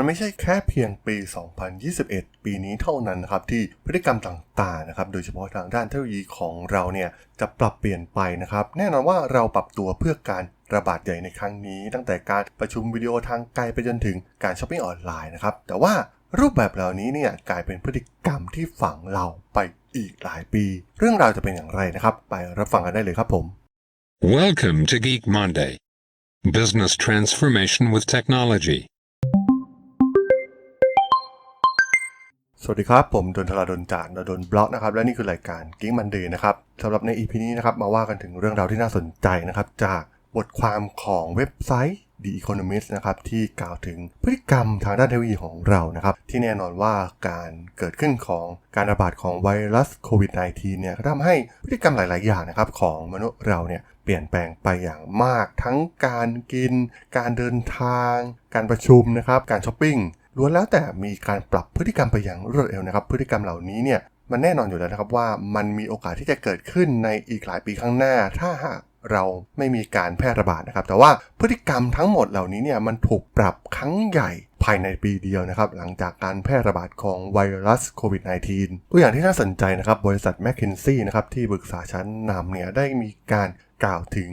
มันไม่ใช่แค่เพียงปี 2021 ปีนี้เท่านั้นนะครับที่พฤติกรรมต่างๆนะครับโดยเฉพาะทางด้านเทคโนโลยีของเราเนี่ยจะปรับเปลี่ยนไปนะครับแน่นอนว่าเราปรับตัวเพื่อการระบาดใหญ่ในครั้งนี้ ตั้งแต่การประชุมวิดีโอทางไกลไปจนถึงการช้อปปิ้งออนไลน์นะครับแต่ว่ารูปแบบเหล่านี้เนี่ยกลายเป็นพฤติกรรมที่ฝังเราไปอีกหลายปี เรื่องราวจะเป็นอย่างไรนะครับ ไปรับฟังกันได้เลยครับผม Welcome to Geek Monday. Business transformation with technology. สวัสดีครับ ผมดนทราดนจากดนบล็อกนะครับและนี่คือรายการกิ้งมันเดย์นะครับสำหรับใน EP นี้นะครับมาว่ากันถึงเรื่องราวที่น่าสนใจนะครับ จากบทความของเว็บไซต์ The Economist นะครับที่กล่าวถึงพฤติกรรมทางด้านเทคโนโลยีของเรานะครับ ที่แน่นอนว่าการเกิดขึ้นของการระบาดของไวรัสโควิด -19 เนี่ยทำให้พฤติกรรมหลาย ๆ อย่างนะครับของมนุษย์เราเนี่ยเปลี่ยนแปลงไปอย่างมากทั้งการกิน การเดินทาง การประชุมนะครับการช้อปปิ้ง ล้วนแล้วแต่มีการปรับพฤติกรรมไปอย่างรวดเร็วนะครับ พฤติกรรมเหล่านี้เนี่ยมันแน่นอนอยู่แล้วนะครับว่ามันมีโอกาสที่จะเกิดขึ้นในอีกหลายปีข้างหน้า ถ้าหากเราไม่มีการแพร่ระบาดนะครับ แต่ว่าพฤติกรรมทั้งหมดเหล่านี้เนี่ยมันถูกปรับครั้งใหญ่ภายในปีเดียวนะครับ หลังจากการแพร่ระบาดของไวรัสโควิด -19 ตัวอย่างที่น่าสนใจนะครับ บริษัท m c k เคนซี่นะครับที่ปรึกษาชั้นนำเนี่ยได้มีการกล่าวถึง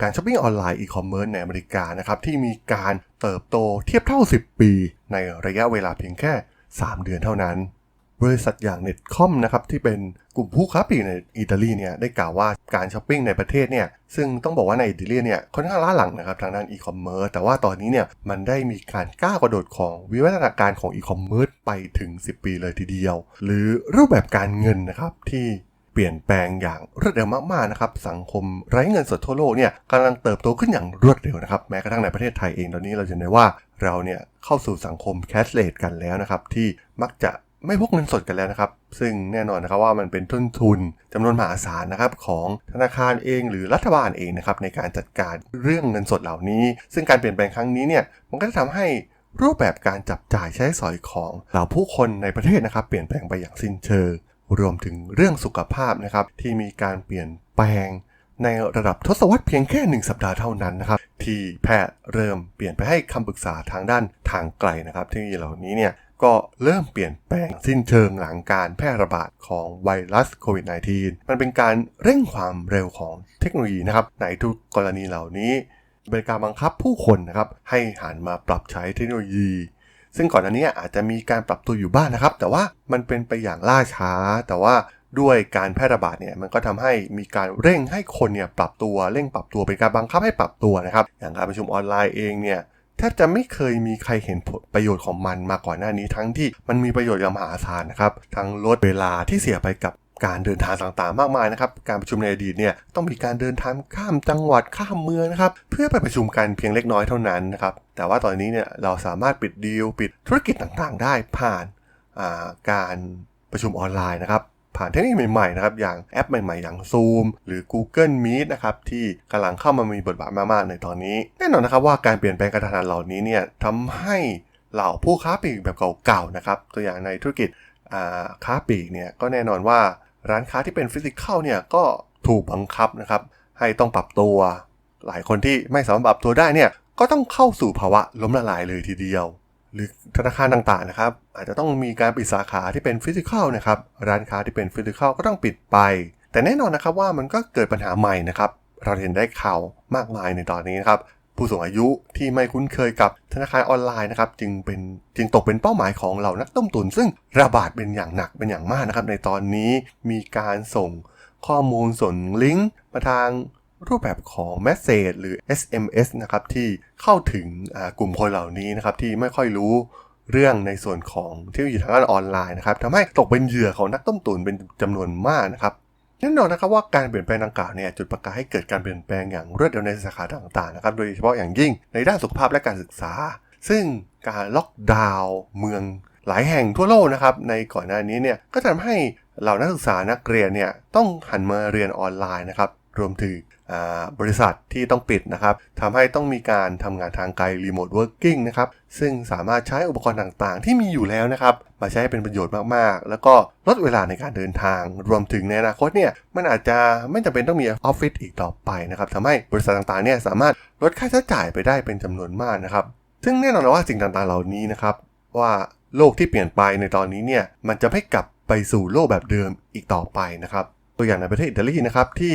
การช้อปปิ้งออนไลน์อีคอมเมิร์ซในอเมริกานะครับที่มีการเติบโตเทียบเท่า 10 ปี ในระยะเวลาเพียงแค่ 3 เดือนเท่านั้น บริษัทอย่าง Netcom นะครับที่เป็นกลุ่มผู้ค้าปลีกในอิตาลีเนี่ยได้กล่าวว่าการช้อปปิ้งในประเทศเนี่ยซึ่งต้องบอกว่าในอิตาลีเนี่ยค่อนข้างล้าหลังนะครับทางด้านอีคอมเมิร์ซแต่ว่าตอนนี้เนี่ยมันได้มีการก้าวกระโดดของวิวัฒนาการของอีคอมเมิร์ซไปถึง 10 ปีเลยทีเดียว หรือรูปแบบการเงินนะครับที่ ปลี่ยนแปลงอย่างรวดเร็วมากๆนะครับสังคมไร้เงินสดทั่วโลกเนี่ยกำลังเติบโตขึ้นอย่างรวดเร็วนะครับแม้กระทั่งในประเทศไทยเองตอนนี้เราจะเห็นได้ว่าเราเนี่ยเข้าสู่สังคมแคชเลสกันแล้วนะครับที่มักจะไม่พกเงินสดกันแล้วนะครับ ซึ่งแน่นอนนะครับว่ามันเป็นต้นทุนจำนวนมหาศาลนะครับของธนาคารเองหรือรัฐบาลเองนะครับในการจัดการเรื่องเงินสดเหล่านี้ ซึ่งการเปลี่ยนแปลงครั้งนี้เนี่ยมันก็จะทำให้รูปแบบการจับจ่ายใช้สอยของเหล่าผู้คนในประเทศนะครับ เปลี่ยนแปลงไปอย่างสิ้นเชิง รวมถึงเรื่องสุขภาพนะครับที่มีการเปลี่ยนแปลงในระดับทศวรรษเพียงแค่หนึ่งสัปดาห์เท่านั้นนะครับที่แพทย์เริ่มเปลี่ยนไปให้คำปรึกษาทางด้านทางไกลนะครับเทคโนโลยีเหล่านี้เนี่ยก็เริ่มเปลี่ยนแปลงสิ้นเชิงหลังการแพร่ระบาดของไวรัสโควิด -19 มันเป็นการเร่งความเร็วของเทคโนโลยีนะครับในทุกกรณีเหล่านี้เป็นการบังคับผู้คนนะครับให้หันมาปรับใช้เทคโนโลยี ซึ่งก่อนอันนี้อาจจะมีการปรับตัวอยู่บ้างนะครับ แต่ว่ามันเป็นไปอย่างล่าช้า แต่ว่าด้วยการแพร่ระบาดเนี่ยมันก็ทำให้มีการเร่งให้คนเนี่ยปรับตัวเร่งปรับตัวเป็นการบังคับให้ปรับตัวนะครับ อย่างการประชุมออนไลน์เองเนี่ยแทบจะไม่เคยมีใครเห็นผลประโยชน์ของมันมาก่อนหน้านี้ทั้งที่มันมีประโยชน์อย่างมหาศาลนะครับ ทั้งลดเวลาที่เสียไปกับ การเดินทางต่างๆ มากมายนะครับ การประชุมในอดีตเนี่ยต้องมีการเดินทางข้ามจังหวัดข้ามเมืองนะครับ เพื่อไปประชุมกันเพียงเล็กน้อยเท่านั้นนะครับ แต่ว่าตอนนี้เนี่ยเราสามารถปิดดีลปิดธุรกิจต่างๆ ได้ผ่านาการประชุมออนไลน์นะครับ ผ่านเทคโนโลยีใหม่ๆนะครับอย่างแอปใหม่ๆ อย่าง Zoom หรือ Google Meet นะครับที่กำลังเข้ามามีบทบาทมากๆในตอนนี้ แน่นอนนะครับว่าการเปลี่ยนแปลงกระทันหันเหล่านี้เนี่ยทำให้เหล่าผู้ค้าปลีกแบบเก่าๆนะครับตัวอย่างในธุรกิจค้าปลีกเนี่ยก็แน่นอนว่า ร้านค้าที่เป็นฟิสิกอลเนี่ยก็ถูกบังคับนะครับ ให้ต้องปรับตัว หลายคนที่ไม่สามารถปรับตัวได้เนี่ยก็ต้องเข้าสู่ภาวะล้มละลายเลยทีเดียว หรือธนาคารต่างๆนะครับ อาจจะต้องมีการปิดสาขาที่เป็นฟิสิกอลนะครับร้านค้าที่เป็นฟิสิกอลก็ต้องปิดไป แต่แน่นอนนะครับว่ามันก็เกิดปัญหาใหม่นะครับเราเห็นได้ข่าวมากมายในตอนนี้นะครับ ผู้สูงอายุที่ไม่คุ้นเคยกับธนาคารออนไลน์นะครับจึงเป็นจึงตกเป็นเป้าหมายของเหล่านักต้มตุน ซึ่งระบาดเป็นอย่างหนักเป็นอย่างมากนะครับ ในตอนนี้มีการส่งข้อมูลส่งลิงก์มาทางรูปแบบของ Message หรือ SMS นะครับที่เข้าถึงกลุ่มคนเหล่านี้นะครับที่ไม่ค่อยรู้เรื่องในส่วนของเทคโนโลยีทางด้านออนไลน์นะครับทำให้ตกเป็นเหยื่อของนักต้มตุ๋นเป็นจำนวนมากนะครับ แน่นอนนะครับว่าการเปลี่ยนแปลงดังกล่าวเนี่ยจุดประกายให้เกิดการเปลี่ยนแปลงอย่างรวดเร็วในสาขาต่างๆนะครับโดยเฉพาะอย่างยิ่งในด้านสุขภาพและการศึกษา ซึ่งการล็อกดาวน์เมืองหลายแห่งทั่วโลกนะครับในก่อนหน้านี้เนี่ยก็ทำให้เหล่านักศึกษานักเรียนเนี่ยต้องหันมาเรียนออนไลน์นะครับรวมถึง บริษัทที่ต้องปิดนะครับทำให้ต้องมีการทำงานทางไกล remote working นะครับ ซึ่งสามารถใช้อุปกรณ์ต่างๆ ที่มีอยู่แล้วนะครับ มาใช้ให้เป็นประโยชน์มากๆ แล้วก็ลดเวลาในการเดินทาง รวมถึงในอนาคตเนี่ย มันอาจจะไม่จำเป็นต้องมีออฟฟิศอีกต่อไปนะครับทำให้บริษัทต่างๆ เนี่ยสามารถลดค่าใช้จ่ายไปได้เป็นจำนวนมากนะครับ ซึ่งแน่นอนว่าสิ่งต่างๆ เหล่านี้นะครับว่าโลกที่เปลี่ยนไปในตอนนี้เนี่ย มันจะไม่กลับไปสู่โลกแบบเดิมอีกต่อไปนะครับ ตัวอย่างในประเทศอิตาลีนะครับที่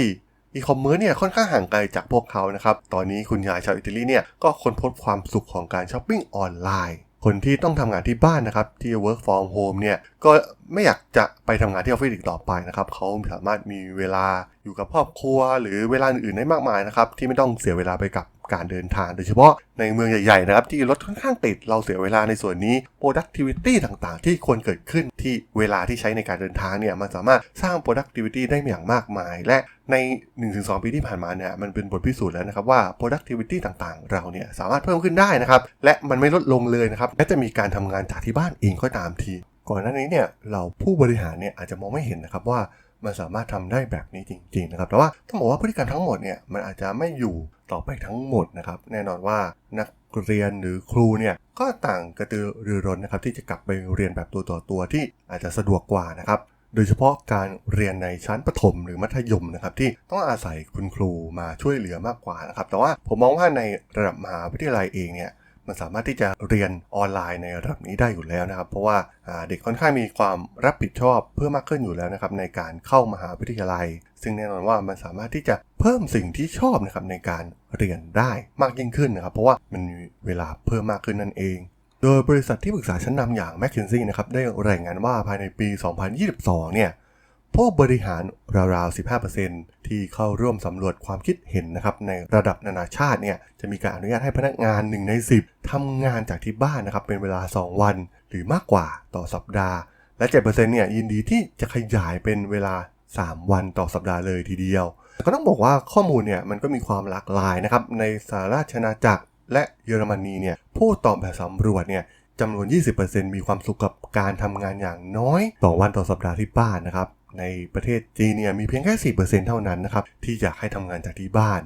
อีคอมเมิร์ซเนี่ยค่อนข้างห่างไกลจากพวกเขานะครับ ตอนนี้คุณยายชาวอิตาลีเนี่ยก็ค้นพบความสุขของการช้อปปิ้งออนไลน์ คนที่ต้องทำงานที่บ้านนะครับที่ work from home เนี่ยก็ไม่อยากจะไปทำงานที่ออฟฟิศอีกต่อไปนะครับเขาสามารถมีเวลาอยู่กับครอบครัว หรือเวลาอื่นๆได้มากมายนะครับที่ไม่ต้องเสียเวลาไปกับ การเดินทาง โดยเฉพาะในเมืองใหญ่ๆนะครับที่รถค่อนข้างติดเราเสียเวลาในส่วนนี้ productivity ต่างๆ ที่ควรเกิดขึ้นที่เวลาที่ใช้ในการเดินทางเนี่ยมันสามารถสร้าง productivity ได้อย่างมากมาย และใน 1-2 ปีที่ผ่านมาเนี่ยมันเป็นบทพิสูจน์แล้วนะครับว่า productivity ต่างๆ เราเนี่ยสามารถเพิ่มขึ้นได้นะครับและมันไม่ลดลงเลยนะครับและจะมีการทำงานจากที่บ้านเองก็ตามที ก่อนหน้านี้เนี่ยเราผู้บริหารเนี่ยอาจจะมองไม่เห็นนะครับว่า มันสามารถทำได้แบบนี้จริง ๆ นะครับ แต่ว่าต้องบอกว่าพฤติกรรมทั้งหมดเนี่ยมันอาจจะไม่อยู่ต่อไปทั้งหมดนะครับ แน่นอนว่านักเรียนหรือครูเนี่ยก็ต่างกระตือรือร้นนะครับ ที่จะกลับไปเรียนแบบตัวต่อตัวที่อาจจะสะดวกกว่านะครับโดยเฉพาะการเรียนในชั้นประถมหรือมัธยมนะครับที่ต้องอาศัยคุณครูมาช่วยเหลือมากกว่านะครับแต่ว่าผมมองว่าในระดับมหาวิทยาลัยเองเนี่ย มันสามารถที่จะเรียนออนไลน์ในระดับนี้ได้อยู่แล้วนะครับ เพราะว่าเด็กค่อนข้างมีความรับผิดชอบเพิ่มมากขึ้นอยู่แล้วนะครับในการเข้ามหาวิทยาลัย ซึ่งแน่นอนว่ามันสามารถที่จะเพิ่มสิ่งที่ชอบนะครับในการเรียนได้มากยิ่งขึ้นนะครับ เพราะว่ามันมีเวลาเพิ่มมากขึ้นนั่นเองโดยบริษัทที่ปรึกษาชั้นนำอย่าง m c k เคนซี่นะครับได้รายงานว่าภายในปี 2022 เนี่ย ผู้บริหารราวๆ 15%ที่เข้าร่วมสำรวจความคิดเห็นนะครับในระดับนานาชาติเนี่ยจะมีการอนุญาตให้พนักงาน 1 ใน 10ทำงานจากที่บ้านนะครับเป็นเวลา 2 วัน หรือมากกว่าต่อสัปดาห์ และ 7%เนี่ยยินดีที่จะขยายเป็นเวลา 3 วันต่อสัปดาห์เลยทีเดียว ก็ต้องบอกว่าข้อมูลเนี่ยมันก็มีความหลากหลายนะครับในสหราชอาณาจักรและเยอรมนีเนี่ยผู้ตอบแบบสำรวจเนี่ยจำนวน 20%มีความสุขกับการทำงานอย่างน้อย2วันต่อสัปดาห์ที่บ้านนะครับ ในประเทศจีนเนี่ยมีเพียงแค่ 4%เท่านั้นนะครับ ที่อยากให้ทำงานจากที่บ้าน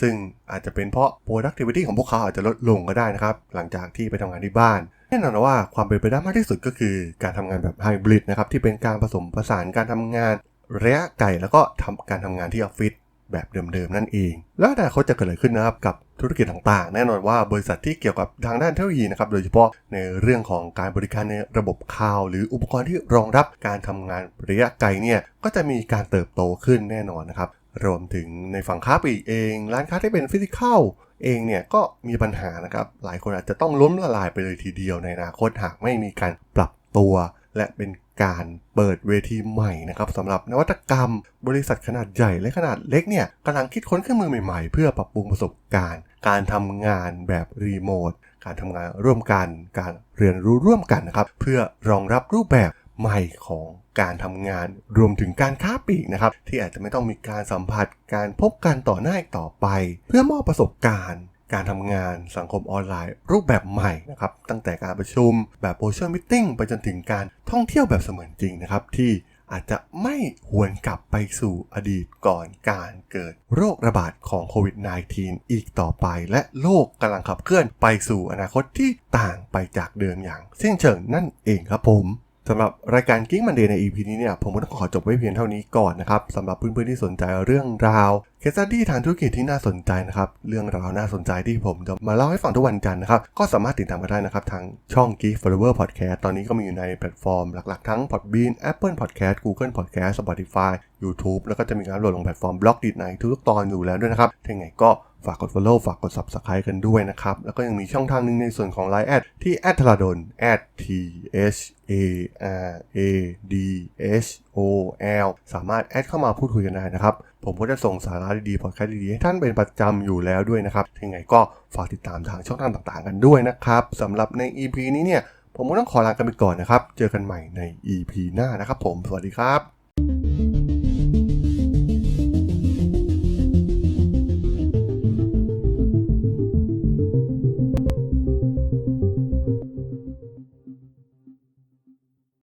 ซึ่งอาจจะเป็นเพราะ productivity ของพวกเขาอาจจะลดลงก็ได้นะครับ หลังจากที่ไปทำงานที่บ้านแน่นอนว่าความเป็นไปได้มากที่สุดก็คือการทำงานแบบไฮบริดนะครับที่เป็นการผสมผสานการทำงานระยะไกลแล้วก็ทำการทำงานที่ออฟฟิศแบบเดิมๆนั่นเอง แล้วอนาคตจะเกิดอะไรขึ้นนะครับกับ ธุรกิจต่างๆ แน่นอนว่าบริษัทที่เกี่ยวกับทางด้านเทคโนโลยีนะครับ โดยเฉพาะในเรื่องของการบริการในระบบคลาวหรืออุปกรณ์ที่รองรับการทำงานระยะไกลเนี่ยก็จะมีการเติบโตขึ้นแน่นอนนะครับ รวมถึงในฝั่งค้าปลีกเอง ร้านค้าที่เป็นฟิสิกอลเองเนี่ยก็มีปัญหานะครับ หลายคนอาจจะต้องล้มละลายไปเลยทีเดียวในอนาคตหากไม่มีการปรับตัว และเป็น การเปิดเวทีใหม่นะครับสำหรับนวัตกรรม บริษัทขนาดใหญ่และขนาดเล็กเนี่ยกำลังคิดค้นเครื่องมือใหม่ๆ เพื่อปรับปรุงประสบการณ์ การทำงานแบบรีโมทการทำงานร่วมกัน การเรียนรู้ร่วมกันนะครับเพื่อรองรับรูปแบบใหม่ของการทำงานรวมถึงการค้าปลีกนะครับที่อาจจะไม่ต้องมีการสัมผัสการพบกันต่อหน้าอีกต่อไป เพื่อมอบประสบการณ์ การทำงานสังคมออนไลน์ รูปแบบใหม่นะครับตั้งแต่การประชุมแบบ virtual meeting ไปจนถึงการท่องเที่ยวแบบเสมือนจริงนะครับที่อาจจะไม่หวนกลับไปสู่อดีตก่อนการเกิดโรคระบาดของโควิด -19 อีกต่อไป และโลกกำลังขับเคลื่อนไปสู่อนาคตที่ต่างไปจากเดิมอย่างสิ้นเชิงนั่นเองครับผม สำหรับรายการกิ้งมันเดย์ใน EP นี้เนี่ยผมก็ต้องขอจบไว้เพียงเท่านี้ก่อนนะครับสำหรับเพื่อนๆที่สนใจเรื่องราวเคสตี้ทางธุรกิจที่น่าสนใจนะครับเรื่องราวน่าสนใจที่ผมจะมาเล่าให้ฟังทุกวันจันทร์นะครับก็สามารถติดตามกันได้นะครับทางช่อง Geek Forever Podcast ตอนนี้ก็มีอยู่ในแพลตฟอร์มหลักๆ ทั้ง Podbean Apple Podcast Google Podcast Spotify YouTube แล้วก็จะมีการโหลดลงแพลตฟอร์มบล็อกดีดในทุกตอนอยู่แล้วด้วยนะครับถ้าไงก็ ฝากกด follow ฝากกด subscribe กันด้วยนะครับ แล้วก็ยังมีช่องทางหนึ่งในส่วนของ Line แอดที่แอดทราดน t h a r a d h o l สามารถแอดเข้ามาพูดคุยกันได้นะครับ ผมก็จะส่งสาระดีๆพอดแคสต์ดีๆ ให้ท่านเป็นประจำอยู่แล้วด้วยนะครับยังไงก็ฝากติดตามทางช่องทางต่างๆ กันด้วยนะครับสำหรับใน EP นี้เนี่ยผมก็ต้องขอลากันไปก่อนนะครับ เจอกันใหม่ใน EP หน้านะครับผม สวัสดีครับ